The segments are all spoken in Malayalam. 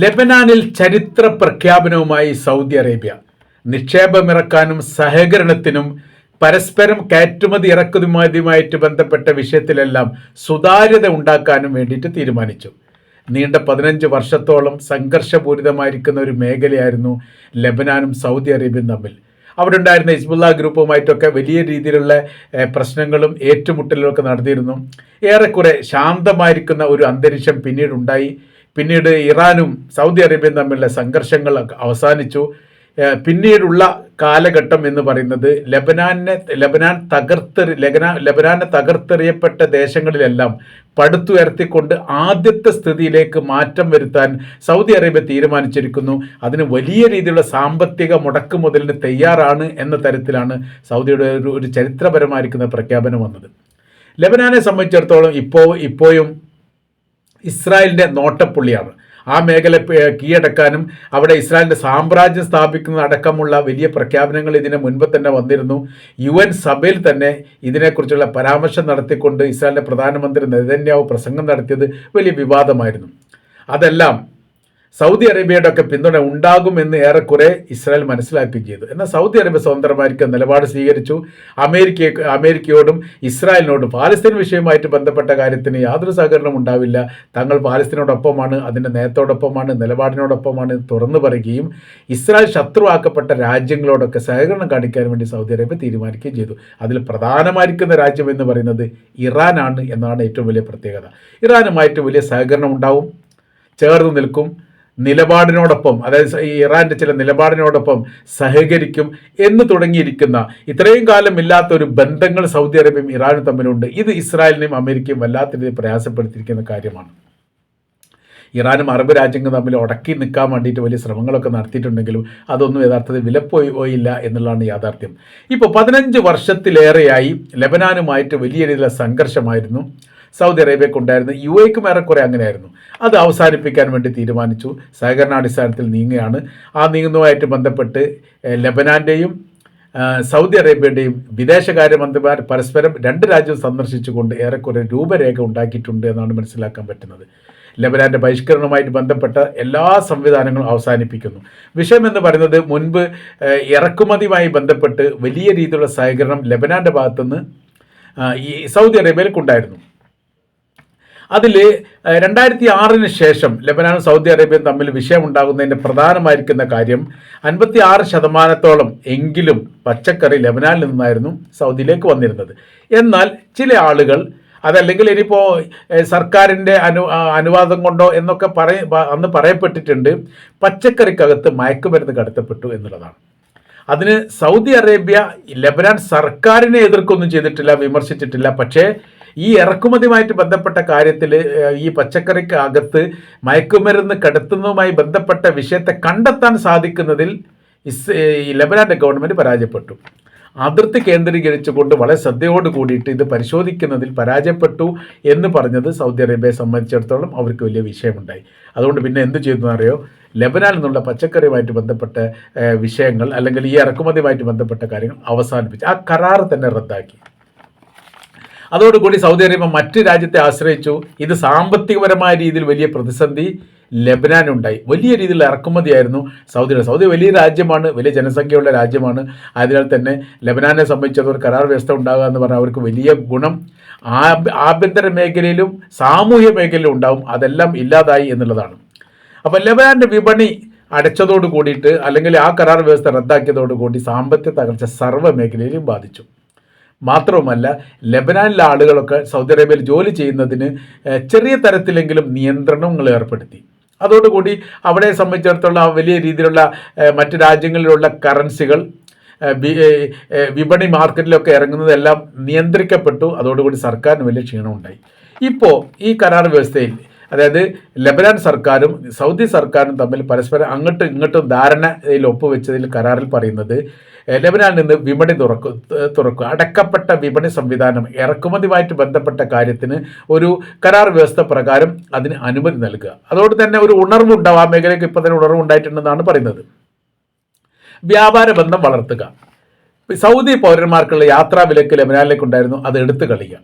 ലെബനാനിൽ ചരിത്ര പ്രഖ്യാപനവുമായി സൗദി അറേബ്യ. നിക്ഷേപമിറക്കാനും സഹകരണത്തിനും പരസ്പരം കയറ്റുമതി ഇറക്കുമതിയുമായിട്ട് ബന്ധപ്പെട്ട വിഷയത്തിലെല്ലാം സുതാര്യത ഉണ്ടാക്കാനും വേണ്ടിയിട്ട് തീരുമാനിച്ചു. നീണ്ട പതിനഞ്ച് വർഷത്തോളം സംഘർഷപൂരിതമായിരിക്കുന്ന ഒരു മേഖലയായിരുന്നു ലബനാനും സൗദി അറേബ്യയും തമ്മിൽ. അവിടെ ഉണ്ടായിരുന്ന ഹിസ്ബുല്ല ഗ്രൂപ്പുമായിട്ടൊക്കെ വലിയ രീതിയിലുള്ള പ്രശ്നങ്ങളും ഏറ്റുമുട്ടലുമൊക്കെ നടത്തിയിരുന്നു. ഏറെക്കുറെ ശാന്തമായിരിക്കുന്ന ഒരു അന്തരീക്ഷം പിന്നീട് ഉണ്ടായി പിന്നീട് ഇറാനും സൗദി അറേബ്യയും തമ്മിലുള്ള സംഘർഷങ്ങൾ അവസാനിച്ചു. പിന്നീടുള്ള കാലഘട്ടം എന്ന് പറയുന്നത് ലബനാനെ ലബനാൻ തകർത്തെറി ലബനാ ലബനാനെ തകർത്തെറിയപ്പെട്ട ദേശങ്ങളിലെല്ലാം പടുത്തുയർത്തിക്കൊണ്ട് ആദ്യത്തെ സ്ഥിതിയിലേക്ക് മാറ്റം വരുത്താൻ സൗദി അറേബ്യ തീരുമാനിച്ചിരിക്കുന്നു. അതിന് വലിയ രീതിയിലുള്ള സാമ്പത്തിക മുടക്ക് മുതലിന് തയ്യാറാണ് എന്ന തരത്തിലാണ് സൗദിയുടെ ഒരു ഒരു ചരിത്രപരമായിരിക്കുന്ന പ്രഖ്യാപനം വന്നത്. ലബനാനെ സംബന്ധിച്ചിടത്തോളം ഇപ്പോൾ ഇപ്പോഴും ഇസ്രായേലിന്റെ നോട്ടപ്പുള്ളിയാണ്. ആ മേഖല കീഴടക്കാനും അവിടെ ഇസ്രായേലിന്റെ സാമ്രാജ്യം സ്ഥാപിക്കുന്ന അടക്കമുള്ള വലിയ പ്രഖ്യാപനങ്ങൾ ഇതിന് മുൻപ് തന്നെ വന്നിരുന്നു. യു എൻ സഭയിൽ തന്നെ ഇതിനെക്കുറിച്ചുള്ള പരാമർശം നടത്തിക്കൊണ്ട് ഇസ്രായേലിന്റെ പ്രധാനമന്ത്രി നെതന്യാവ് പ്രസംഗം നടത്തിയത് വലിയ വിവാദമായിരുന്നു. അതെല്ലാം സൗദി അറേബ്യയുടെ ഒക്കെ പിന്തുണ ഉണ്ടാകുമെന്ന് ഏറെക്കുറെ ഇസ്രായേൽ മനസ്സിലാക്കുകയും ചെയ്തു. എന്നാൽ സൗദി അറേബ്യ സ്വതന്ത്രമായിരിക്കും നിലപാട് സ്വീകരിച്ചു. അമേരിക്ക അമേരിക്കയോടും ഇസ്രായേലിനോടും പാലസ്തീൻ വിഷയവുമായിട്ട് ബന്ധപ്പെട്ട കാര്യത്തിന് യാതൊരു സഹകരണം ഉണ്ടാവില്ല. തങ്ങൾ പാലസ്തീനോടൊപ്പമാണ് അതിന്റെ നയത്തോടൊപ്പമാണ് നിലപാടിനോടൊപ്പമാണ് തുറന്നു പറയുകയും ഇസ്രായേൽ ശത്രുവാക്കപ്പെട്ട രാജ്യങ്ങളോടൊക്കെ സഹകരണം കാണിക്കാൻ വേണ്ടി സൗദി അറേബ്യ തീരുമാനിക്കുകയും ചെയ്തു. അതിൽ പ്രധാനമായിരിക്കുന്ന രാജ്യം എന്ന് പറയുന്നത് ഇറാനാണ് എന്നാണ് ഏറ്റവും വലിയ പ്രത്യേകത. ഇറാനുമായിട്ട് വലിയ സഹകരണം ഉണ്ടാവും. ചേർന്ന് നിൽക്കും. നിലപാടിനോടൊപ്പം അതായത് ഈ ഇറാന്റെ ചില നിലപാടിനോടൊപ്പം സഹകരിക്കും എന്ന് തുടങ്ങിയിരിക്കുന്ന ഇത്രയും കാലം ഇല്ലാത്ത ഒരു ബന്ധങ്ങൾ സൗദി അറേബ്യയും ഇറാനും തമ്മിലുണ്ട്. ഇത് ഇസ്രായേലിനെയും അമേരിക്കയും വല്ലാത്ത രീതിയിൽ പ്രയാസപ്പെടുത്തിയിരിക്കുന്ന കാര്യമാണ്. ഇറാനും അറബ് രാജ്യങ്ങളും തമ്മിൽ ഉടക്കി നിൽക്കാൻ വേണ്ടിയിട്ട് വലിയ ശ്രമങ്ങളൊക്കെ നടത്തിയിട്ടുണ്ടെങ്കിലും അതൊന്നും യഥാർത്ഥത്തിൽ വിലപ്പോയി പോയില്ല എന്നുള്ളതാണ് യാഥാർത്ഥ്യം. ഇപ്പോൾ പതിനഞ്ച് വർഷത്തിലേറെയായി ലബനാനുമായിട്ട് വലിയ രീതിയിലുള്ള സംഘർഷമായിരുന്നു. സൗദി അറേബ്യക്കുണ്ടായിരുന്നു യു എക്കും ഏറെക്കുറെ അങ്ങനെയായിരുന്നു. അത് അവസാനിപ്പിക്കാൻ വേണ്ടി തീരുമാനിച്ചു. സഹകരണാടിസ്ഥാനത്തിൽ നീങ്ങുകയാണ്. ആ നീങ്ങുന്നതുമായിട്ട് ബന്ധപ്പെട്ട് ലബനാന്റെയും സൗദി അറേബ്യയുടെയും വിദേശകാര്യമന്ത്രിമാർ പരസ്പരം രണ്ട് രാജ്യവും സന്ദർശിച്ചുകൊണ്ട് ഏറെക്കുറെ രൂപരേഖ ഉണ്ടാക്കിയിട്ടുണ്ട് എന്നാണ് മനസ്സിലാക്കാൻ പറ്റുന്നത്. ലബനാന്റെ ബഹിഷ്കരണവുമായിട്ട് ബന്ധപ്പെട്ട എല്ലാ സംവിധാനങ്ങളും അവസാനിപ്പിക്കുന്നു. വിഷയം എന്ന് പറയുന്നത് മുൻപ് ഇറക്കുമതിയുമായി ബന്ധപ്പെട്ട് വലിയ രീതിയിലുള്ള സഹകരണം ലബനാന്റെ ഭാഗത്തുനിന്ന് ഈ സൗദി അറേബ്യയിലേക്കുണ്ടായിരുന്നു അതിൽ രണ്ടായിരത്തി ആറിന് ശേഷം ലബനാനും സൗദി അറേബ്യയും തമ്മിൽ വിഷയമുണ്ടാകുന്നതിന്റെ പ്രധാനമായിരിക്കുന്ന കാര്യം അൻപത്തി ആറ് ശതമാനത്തോളം എങ്കിലും പച്ചക്കറി ലബനാനിൽ നിന്നായിരുന്നു സൗദിയിലേക്ക് വന്നിരുന്നത്. എന്നാൽ ചില ആളുകൾ അതല്ലെങ്കിൽ ഇനിയിപ്പോൾ സർക്കാരിന്റെ അനു അനുവാദം കൊണ്ടോ എന്നൊക്കെ പറയ അന്ന് പറയപ്പെട്ടിട്ടുണ്ട് പച്ചക്കറിക്കകത്ത് മയക്കുമരുന്ന് കടത്തപ്പെട്ടു എന്നുള്ളതാണ്. അതിന് സൗദി അറേബ്യ ലബനാൻ സർക്കാരിനെ എതിർക്കൊന്നും ചെയ്തിട്ടില്ല വിമർശിച്ചിട്ടില്ല. പക്ഷേ ഈ ഇറക്കുമതിയുമായിട്ട് ബന്ധപ്പെട്ട കാര്യത്തിൽ ഈ പച്ചക്കറിക്ക് അകത്ത് മയക്കുമരുന്ന് കടത്തുന്നതുമായി ബന്ധപ്പെട്ട വിഷയത്തെ കണ്ടെത്താൻ സാധിക്കുന്നതിൽ ഇസ് ഈ ലബനാന്റെ ഗവൺമെന്റ് പരാജയപ്പെട്ടു. അതിർത്തി കേന്ദ്രീകരിച്ചുകൊണ്ട് വളരെ ശ്രദ്ധയോട് കൂടിയിട്ട് ഇത് പരിശോധിക്കുന്നതിൽ പരാജയപ്പെട്ടു എന്ന് പറഞ്ഞത് സൗദി അറേബ്യയെ സംബന്ധിച്ചിടത്തോളം അവർക്ക് വലിയ വിഷയമുണ്ടായി. അതുകൊണ്ട് പിന്നെ എന്ത് ചെയ്തു എന്നറിയോ? ലബനാനിൽ നിന്നുള്ള പച്ചക്കറിയുമായിട്ട് ബന്ധപ്പെട്ട വിഷയങ്ങൾ അല്ലെങ്കിൽ ഈ ഇറക്കുമതിയുമായിട്ട് ബന്ധപ്പെട്ട കാര്യങ്ങൾ അവസാനിപ്പിച്ച് ആ കരാർ തന്നെ റദ്ദാക്കി. അതോടുകൂടി സൗദി അറേബ്യ മറ്റ് രാജ്യത്തെ ആശ്രയിച്ചു. ഇത് സാമ്പത്തികപരമായ രീതിയിൽ വലിയ പ്രതിസന്ധി ലബനാനുണ്ടായി. വലിയ രീതിയിൽ ഇറക്കുമതിയായിരുന്നു സൗദിയുടെ. സൗദി വലിയ രാജ്യമാണ് വലിയ ജനസംഖ്യയുള്ള രാജ്യമാണ്. അതിനാൽ തന്നെ ലബനാനെ സംബന്ധിച്ചത് ഒരു കരാർ വ്യവസ്ഥ ഉണ്ടാകുക എന്ന് പറഞ്ഞാൽ അവർക്ക് വലിയ ഗുണം. ആഭ്യ- ആഭ്യന്തര മേഖലയിലും സാമൂഹ്യ മേഖലയിലും ഉണ്ടാവും. അതെല്ലാം ഇല്ലാതായി എന്നുള്ളതാണ്. അപ്പോൾ ലബനാന്റെ വിപണി അടച്ചതോട് കൂടിയിട്ട് അല്ലെങ്കിൽ ആ കരാർ വ്യവസ്ഥ റദ്ദാക്കിയതോടുകൂടി സാമ്പത്തിക തകർച്ച സർവ മേഖലയിലും ബാധിച്ചു. മാത്രവുമല്ല ലബനാനിലെ ആളുകളൊക്കെ സൗദി അറേബ്യയിൽ ജോലി ചെയ്യുന്നതിന് ചെറിയ തരത്തിലെങ്കിലും നിയന്ത്രണങ്ങൾ ഏർപ്പെടുത്തി. അതോടുകൂടി അവിടെ സംബന്ധിച്ചിടത്തോളം വലിയ രീതിയിലുള്ള മറ്റ് രാജ്യങ്ങളിലുള്ള കറൻസികൾ വിപണി മാർക്കറ്റിലൊക്കെ ഇറങ്ങുന്നതെല്ലാം നിയന്ത്രിക്കപ്പെട്ടു. അതോടുകൂടി സർക്കാരിന് വലിയ ക്ഷീണമുണ്ടായി. ഇപ്പോൾ ഈ കരാർ വ്യവസ്ഥയിൽ അതായത് ലബനാൻ സർക്കാരും സൗദി സർക്കാരും തമ്മിൽ പരസ്പരം അങ്ങോട്ടും ഇങ്ങോട്ടും ധാരണയിൽ ഒപ്പുവെച്ചതിൽ കരാറിൽ പറയുന്നത് ലബനാനിൽ നിന്ന് വിപണി തുറക്കു തുറക്കുക. അടക്കപ്പെട്ട വിപണി സംവിധാനം ഇറക്കുമതിയുമായിട്ട് ബന്ധപ്പെട്ട കാര്യത്തിന് ഒരു കരാർ വ്യവസ്ഥ പ്രകാരം അതിന് അനുമതി നൽകുക. അതോട് തന്നെ ഒരു ഉണർവുണ്ടാവും. ആ മേഖലയ്ക്ക് ഇപ്പോൾ തന്നെ ഉണർവുണ്ടായിട്ടുണ്ടെന്നാണ് പറയുന്നത്. വ്യാപാര ബന്ധം വളർത്തുക. സൗദി പൗരന്മാർക്കുള്ള യാത്രാ വിലക്ക് ലബനാനിലേക്ക് ഉണ്ടായിരുന്നു അത് എടുത്തു കളയുക.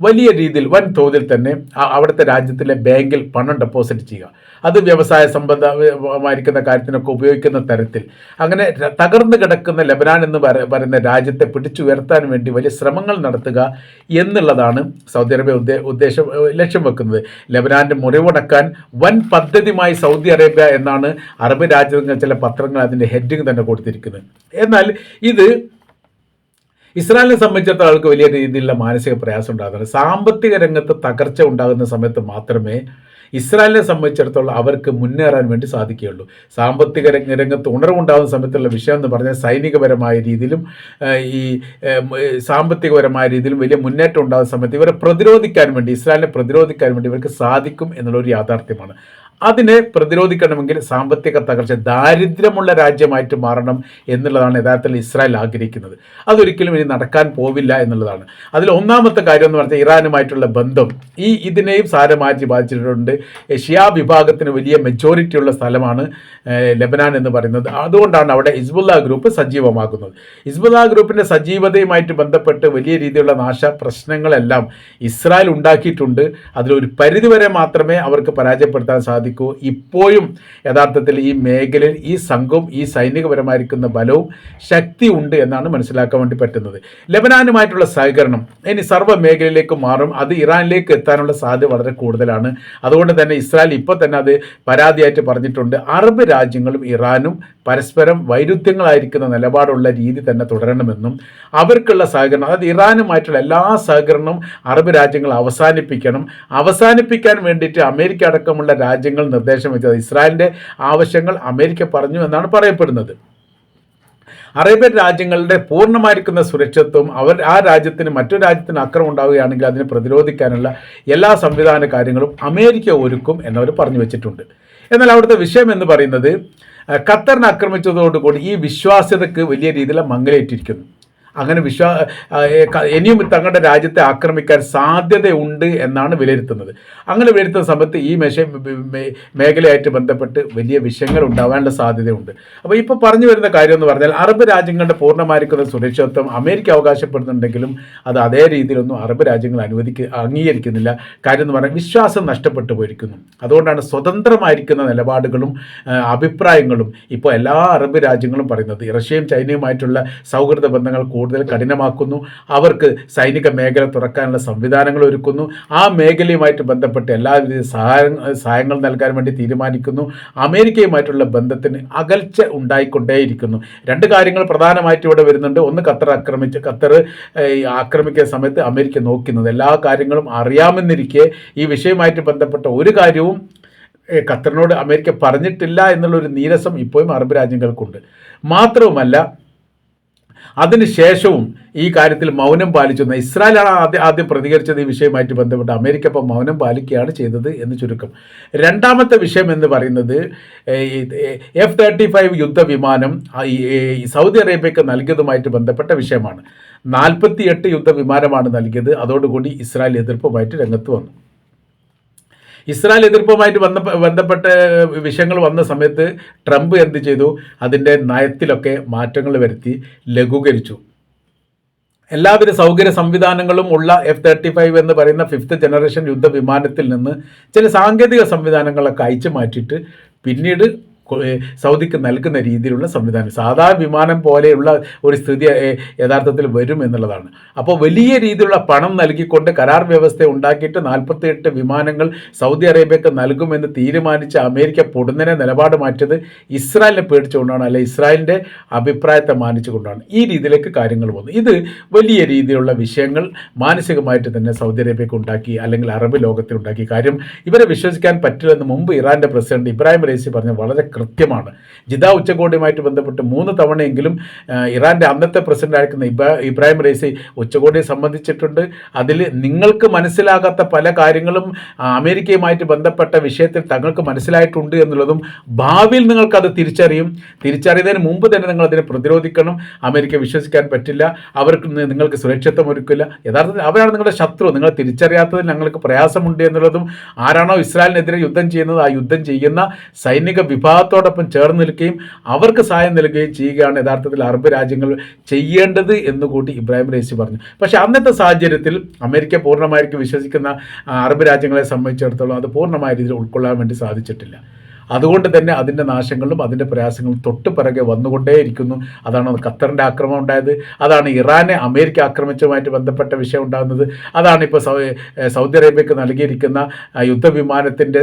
വലിയ രീതിയിൽ വൻ തോതിൽ തന്നെ അവിടുത്തെ രാജ്യത്തിലെ ബാങ്കിൽ പണം ഡെപ്പോസിറ്റ് ചെയ്യുക. അത് വ്യവസായ സംബന്ധമായിരിക്കുന്ന കാര്യത്തിനൊക്കെ ഉപയോഗിക്കുന്ന തരത്തിൽ. അങ്ങനെ തകർന്നു കിടക്കുന്ന ലബനാൻ എന്ന് പറ- പറയുന്ന രാജ്യത്തെ പിടിച്ചുയർത്താൻ വേണ്ടി വലിയ ശ്രമങ്ങൾ നടത്തുക എന്നുള്ളതാണ് സൗദി അറേബ്യ ഉദ്ദേ ഉദ്ദേശം ലക്ഷ്യം വെക്കുന്നത്. ലബനാന്റെ മുറിവടക്കാൻ വൻ പദ്ധതിയുമായി സൗദി അറേബ്യ എന്നാണ് അറബ് രാജ്യങ്ങൾ ചില പത്രങ്ങൾ അതിന്റെ ഹെഡിങ് തന്നെ കൊടുത്തിരിക്കുന്നത്. എന്നാൽ ഇത് ഇസ്രായേലിനെ സംബന്ധിച്ചിടത്തോളം ആൾക്ക് വലിയ രീതിയിലുള്ള മാനസിക പ്രയാസം ഉണ്ടാകുന്നത് സാമ്പത്തിക രംഗത്ത് തകർച്ച ഉണ്ടാകുന്ന സമയത്ത് മാത്രമേ ഇസ്രായേലിനെ സംബന്ധിച്ചിടത്തോളം അവർക്ക് മുന്നേറാൻ വേണ്ടി സാധിക്കുകയുള്ളൂ. സാമ്പത്തിക രംഗ രംഗത്ത് ഉണർവുണ്ടാകുന്ന സമയത്തുള്ള വിഷയം എന്ന് പറഞ്ഞാൽ സൈനികപരമായ രീതിയിലും ഈ സാമ്പത്തികപരമായ രീതിയിലും വലിയ മുന്നേറ്റം ഉണ്ടാകുന്ന സമയത്ത് ഇവരെ പ്രതിരോധിക്കാൻ വേണ്ടി ഇസ്രായേലിനെ പ്രതിരോധിക്കാൻ വേണ്ടി ഇവർക്ക് സാധിക്കും എന്നുള്ളൊരു യാഥാർത്ഥ്യമാണ്. അതിനെ പ്രതിരോധിക്കണമെങ്കിൽ സാമ്പത്തിക തകർച്ച ദാരിദ്ര്യമുള്ള രാജ്യമായിട്ട് മാറണം എന്നുള്ളതാണ് യഥാർത്ഥത്തിൽ ഇസ്രായേൽ ആഗ്രഹിക്കുന്നത്. അതൊരിക്കലും ഇനി നടക്കാൻ പോവില്ല എന്നുള്ളതാണ്. അതിൽ ഒന്നാമത്തെ കാര്യം എന്ന് പറഞ്ഞാൽ ഇറാനുമായിട്ടുള്ള ബന്ധം ഈ ഇതിനെയും സാരമായി ബാധിച്ചിട്ടുണ്ട്. ഷിയ വിഭാഗത്തിന് വലിയ മെജോറിറ്റി ഉള്ള സ്ഥലമാണ് ലബനാൻ എന്ന് പറയുന്നത്. അതുകൊണ്ടാണ് അവിടെ ഹിസ്ബുല്ല ഗ്രൂപ്പ് സജീവമാകുന്നത്. ഹിസ്ബുല്ല ഗ്രൂപ്പിന്റെ സജീവതയുമായിട്ട് ബന്ധപ്പെട്ട് വലിയ രീതിയിലുള്ള നാശ പ്രശ്നങ്ങളെല്ലാം ഇസ്രായേൽ ഉണ്ടാക്കിയിട്ടുണ്ട്. അതിലൊരു പരിധിവരെ മാത്രമേ അവർക്ക് പരാജയപ്പെടുത്താൻ സാധിക്കൂ. ഇപ്പോഴും യഥാർത്ഥത്തിൽ ഈ മേഖലയിൽ ഈ സംഘവും ഈ സൈനികപരമായിരിക്കുന്ന ബലവും ശക്തി ഉണ്ട് എന്നാണ് മനസ്സിലാക്കാൻ വേണ്ടി പറ്റുന്നത്. ലബനാനുമായിട്ടുള്ള സഹകരണം ഇനി സർവ മേഖലയിലേക്ക് മാറും. അത് ഇറാനിലേക്ക് എത്താനുള്ള സാധ്യത വളരെ കൂടുതലാണ്. അതുകൊണ്ട് തന്നെ ഇസ്രായേൽ ഇപ്പോൾ തന്നെ അത് പരാതിയായിട്ട് പറഞ്ഞിട്ടുണ്ട്. അറബ് രാജ്യങ്ങളും ഇറാനും പരസ്പരം വൈരുദ്ധ്യങ്ങളായിരിക്കുന്ന നിലപാടുള്ള രീതി തന്നെ തുടരണമെന്നും അവർക്കുള്ള സഹകരണം അതായത് ഇറാനുമായിട്ടുള്ള എല്ലാ സഹകരണവും അറബ് രാജ്യങ്ങൾ അവസാനിപ്പിക്കണം. അവസാനിപ്പിക്കാൻ വേണ്ടിയിട്ട് അമേരിക്ക അടക്കമുള്ള രാജ്യങ്ങൾ നിർദ്ദേശം വെച്ചത്. ഇസ്രായേലിന്റെ ആവശ്യങ്ങൾ അമേരിക്ക പറഞ്ഞു എന്നാണ് പറയപ്പെടുന്നത്. അറേബ്യൻ രാജ്യങ്ങളുടെ പൂർണമായിരിക്കുന്ന സുരക്ഷിതത്വം അവർ ആ രാജ്യത്തിന് മറ്റു രാജ്യത്തിന് അക്രമം ഉണ്ടാവുകയാണെങ്കിൽ അതിനെ പ്രതിരോധിക്കാനുള്ള എല്ലാ സംവിധാന കാര്യങ്ങളും അമേരിക്ക ഒരുക്കും എന്നവർ പറഞ്ഞു വെച്ചിട്ടുണ്ട്. എന്നാൽ അവിടുത്തെ വിഷയം എന്ന് പറയുന്നത് ഖത്തറിനെ ആക്രമിച്ചതോടുകൂടി ഈ വിശ്വാസ്യതക്ക് വലിയ രീതിയിൽ മങ്ങലേറ്റിരിക്കുന്നു. അങ്ങനെ വിശ്വാ ഇനിയും തങ്ങളുടെ രാജ്യത്തെ ആക്രമിക്കാൻ സാധ്യതയുണ്ട് എന്നാണ് വിലയിരുത്തുന്നത്. അങ്ങനെ വിലയിരുത്തുന്ന സമയത്ത് ഈ മേശ മേഖലയായിട്ട് ബന്ധപ്പെട്ട് വലിയ വിഷയങ്ങൾ ഉണ്ടാവാനുള്ള സാധ്യതയുണ്ട്. അപ്പോൾ ഇപ്പോൾ പറഞ്ഞു വരുന്ന കാര്യം എന്ന് പറഞ്ഞാൽ അറബ് രാജ്യങ്ങളുടെ പൂർണമായിരിക്കുന്ന സുരക്ഷിതത്വം അമേരിക്ക അവകാശപ്പെടുന്നുണ്ടെങ്കിലും അത് അതേ രീതിയിലൊന്നും അറബ് രാജ്യങ്ങൾ അനുവദിക്ക അംഗീകരിക്കുന്നില്ല. കാര്യം എന്ന് പറഞ്ഞാൽ വിശ്വാസം നഷ്ടപ്പെട്ടു പോയിരിക്കുന്നു. അതുകൊണ്ടാണ് സ്വതന്ത്രമായിരിക്കുന്ന നിലപാടുകളും അഭിപ്രായങ്ങളും ഇപ്പോൾ എല്ലാ അറബ് രാജ്യങ്ങളും പറയുന്നത്. റഷ്യയും ചൈനയുമായിട്ടുള്ള സൗഹൃദ ബന്ധങ്ങൾ കൂടുതൽ കഠിനമാക്കുന്നു. അവർക്ക് സൈനിക മേഖല തുറക്കാനുള്ള സംവിധാനങ്ങൾ ഒരുക്കുന്നു. ആ മേഖലയുമായിട്ട് ബന്ധപ്പെട്ട് എല്ലാവിധ സഹായ സഹായങ്ങൾ നൽകാൻ വേണ്ടി തീരുമാനിക്കുന്നു. അമേരിക്കയുമായിട്ടുള്ള ബന്ധത്തിന് അകൽച്ച ഉണ്ടായിക്കൊണ്ടേയിരിക്കുന്നു. രണ്ട് കാര്യങ്ങൾ പ്രധാനമായിട്ട് ഇവിടെ വരുന്നുണ്ട്. ഒന്ന് ഖത്തർ ആക്രമിച്ച് ഖത്തർ ആക്രമിക്കുന്ന സമയത്ത് അമേരിക്ക നോക്കുന്നത്. എല്ലാ കാര്യങ്ങളും അറിയാമെന്നിരിക്കെ ഈ വിഷയവുമായിട്ട് ബന്ധപ്പെട്ട ഒരു കാര്യവും ഖത്തറിനോട് അമേരിക്ക പറഞ്ഞിട്ടില്ല എന്നുള്ളൊരു നീരസം ഇപ്പോഴും അറബ് രാജ്യങ്ങൾക്കുണ്ട്. മാത്രവുമല്ല അതിനുശേഷവും ഈ കാര്യത്തിൽ മൗനം പാലിച്ചു. ഇസ്രായേലാണ് ആദ്യം ആദ്യം പ്രതികരിച്ചത് ഈ വിഷയവുമായിട്ട് ബന്ധപ്പെട്ട് അമേരിക്ക ഇപ്പം മൗനം പാലിക്കുകയാണ് ചെയ്തത് എന്ന് ചുരുക്കം. രണ്ടാമത്തെ വിഷയം എന്ന് പറയുന്നത് എഫ് തേർട്ടി ഫൈവ് യുദ്ധവിമാനം സൗദി അറേബ്യക്ക് നൽകിയതുമായിട്ട് ബന്ധപ്പെട്ട വിഷയമാണ്. നാൽപ്പത്തിയെട്ട് യുദ്ധവിമാനമാണ് നൽകിയത്. അതോടുകൂടി ഇസ്രായേൽ എതിർപ്പുമായിട്ട് രംഗത്ത് വന്നു. ഇസ്രായേൽ എതിർപ്പുമായിട്ട് വന്ന ബന്ധപ്പെട്ട വിഷയങ്ങൾ വന്ന സമയത്ത് ട്രംപ് എന്ത് ചെയ്തു? അതിന്റെ നയത്തിലൊക്കെ മാറ്റങ്ങൾ വരുത്തി ലഘൂകരിച്ചു. എല്ലാവിധ സൗകര്യ സംവിധാനങ്ങളും ഉള്ള എഫ് തേർട്ടി ഫൈവ് എന്ന് പറയുന്ന ഫിഫ്ത്ത് ജനറേഷൻ യുദ്ധ വിമാനത്തിൽ നിന്ന് ചില സാങ്കേതിക സംവിധാനങ്ങളൊക്കെ അയച്ചു മാറ്റിയിട്ട് പിന്നീട് സൗദിക്ക് നൽകുന്ന രീതിയിലുള്ള സംവിധാനം. സാധാരണ വിമാനം പോലെയുള്ള ഒരു സ്ഥിതി യഥാർത്ഥത്തിൽ വരും എന്നുള്ളതാണ്. അപ്പോൾ വലിയ രീതിയിലുള്ള പണം നൽകിക്കൊണ്ട് കരാർ വ്യവസ്ഥ ഉണ്ടാക്കിയിട്ട് നാൽപ്പത്തിയെട്ട് വിമാനങ്ങൾ സൗദി അറേബ്യക്ക് നൽകുമെന്ന് തീരുമാനിച്ച അമേരിക്ക പൊടുന്നനെ നിലപാട് മാറ്റിയത് ഇസ്രായേലിനെ പേടിച്ചുകൊണ്ടാണ് അല്ലെ ഇസ്രായേലിന്റെ അഭിപ്രായത്തെ മാനിച്ചുകൊണ്ടാണ്. ഈ രീതിയിലേക്ക് കാര്യങ്ങൾ വന്നു. ഇത് വലിയ രീതിയിലുള്ള വിഷയങ്ങൾ മാനസികമായിട്ട് തന്നെ സൗദി അറേബ്യക്ക് ഉണ്ടാക്കി അല്ലെങ്കിൽ അറബ് ലോകത്തിൽ ഉണ്ടാക്കി. കാര്യം ഇവരെ വിശ്വസിക്കാൻ പറ്റില്ലെന്ന് മുമ്പ് ഇറാന്റെ പ്രസിഡന്റ് ഇബ്രാഹിം റൈസി പറഞ്ഞ വളരെ കൃത്യമാണ്. ജിദ ഉച്ചകോടിയുമായിട്ട് ബന്ധപ്പെട്ട് മൂന്ന് തവണയെങ്കിലും ഇറാന്റെ അന്നത്തെ പ്രസിഡന്റ് ആയിരിക്കുന്ന ഇബ്രാ ഇബ്രാഹിം റൈസി ഉച്ചകോടിയെ സംബന്ധിച്ചിട്ടുണ്ട്. അതിൽ നിങ്ങൾക്ക് മനസ്സിലാകാത്ത പല കാര്യങ്ങളും അമേരിക്കയുമായിട്ട് ബന്ധപ്പെട്ട വിഷയത്തിൽ തങ്ങൾക്ക് മനസ്സിലായിട്ടുണ്ട് എന്നുള്ളതും ഭാവിയിൽ നിങ്ങൾക്കത് തിരിച്ചറിയും. തിരിച്ചറിയുന്നതിന് മുമ്പ് തന്നെ നിങ്ങൾ അതിനെ പ്രതിരോധിക്കണം. അമേരിക്ക വിശ്വസിക്കാൻ പറ്റില്ല. അവർക്ക് നിങ്ങൾക്ക് സുരക്ഷിതത്വം ഒരുക്കില്ല. യഥാർത്ഥത്തിൽ അവരാണ് നിങ്ങളുടെ ശത്രു. നിങ്ങൾ തിരിച്ചറിയാത്തതിൽ ഞങ്ങൾക്ക് പ്രയാസമുണ്ട് എന്നുള്ളതും ആരാണോ ഇസ്രായേലിനെതിരെ യുദ്ധം ചെയ്യുന്നത് ആ യുദ്ധം ചെയ്യുന്ന സൈനിക വിഭാഗം വിഭാഗത്തോടൊപ്പം ചേർന്ന് നിൽക്കുകയും അവർക്ക് സഹായം നൽകുകയും ചെയ്യുകയാണ് യഥാർത്ഥത്തിൽ അറബ് രാജ്യങ്ങൾ ചെയ്യേണ്ടത് എന്ന് കൂട്ടി ഇബ്രാഹിം റൈസി പറഞ്ഞു. പക്ഷേ അന്നത്തെ സാഹചര്യത്തിൽ അമേരിക്ക പൂർണമായിരിക്കും വിശ്വസിക്കുന്ന അറബ് രാജ്യങ്ങളെ സംബന്ധിച്ചിടത്തോളം അത് പൂർണമായ രീതിയിൽ ഉൾക്കൊള്ളാൻ വേണ്ടി സാധിച്ചിട്ടില്ല. അതുകൊണ്ട് തന്നെ അതിന്റെ നാശങ്ങളും അതിന്റെ പ്രയാസങ്ങളും തൊട്ട് പിറകെ വന്നുകൊണ്ടേയിരിക്കുന്നു. അതാണ് ഖത്തറിന്റെ ആക്രമണം ഉണ്ടായത്. അതാണ് ഇറാനെ അമേരിക്ക ആക്രമിച്ചതുമായിട്ട് ബന്ധപ്പെട്ട വിഷയം ഉണ്ടാകുന്നത്. അതാണ് ഇപ്പോൾ സൗദി അറേബ്യക്ക് നൽകിയിരിക്കുന്ന യുദ്ധവിമാനത്തിന്റെ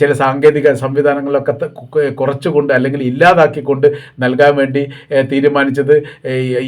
ചില സാങ്കേതിക സംവിധാനങ്ങളൊക്കെ കുറച്ചുകൊണ്ട് അല്ലെങ്കിൽ ഇല്ലാതാക്കിക്കൊണ്ട് നൽകാൻ വേണ്ടി തീരുമാനിച്ചത്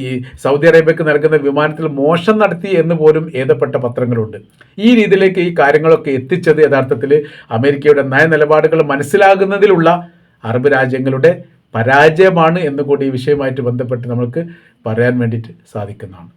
ഈ സൗദി അറേബ്യക്ക് നൽകുന്ന വിമാനത്തിൽ മോശം നടത്തി എന്ന് പോലും ഏതപ്പെട്ട പത്രങ്ങളുണ്ട്. ഈ രീതിയിലേക്ക് ഈ കാര്യങ്ങളൊക്കെ എത്തിച്ചത് യഥാർത്ഥത്തിൽ അമേരിക്കയുടെ നയനിലപാടുകൾ മനസ്സിലാകുന്നതിലുള്ള അറബ് രാജ്യങ്ങളുടെ പരാജയമാണ് എന്ന് കൂടി ഈ ബന്ധപ്പെട്ട് നമുക്ക് പറയാൻ വേണ്ടിയിട്ട് സാധിക്കുന്നതാണ്.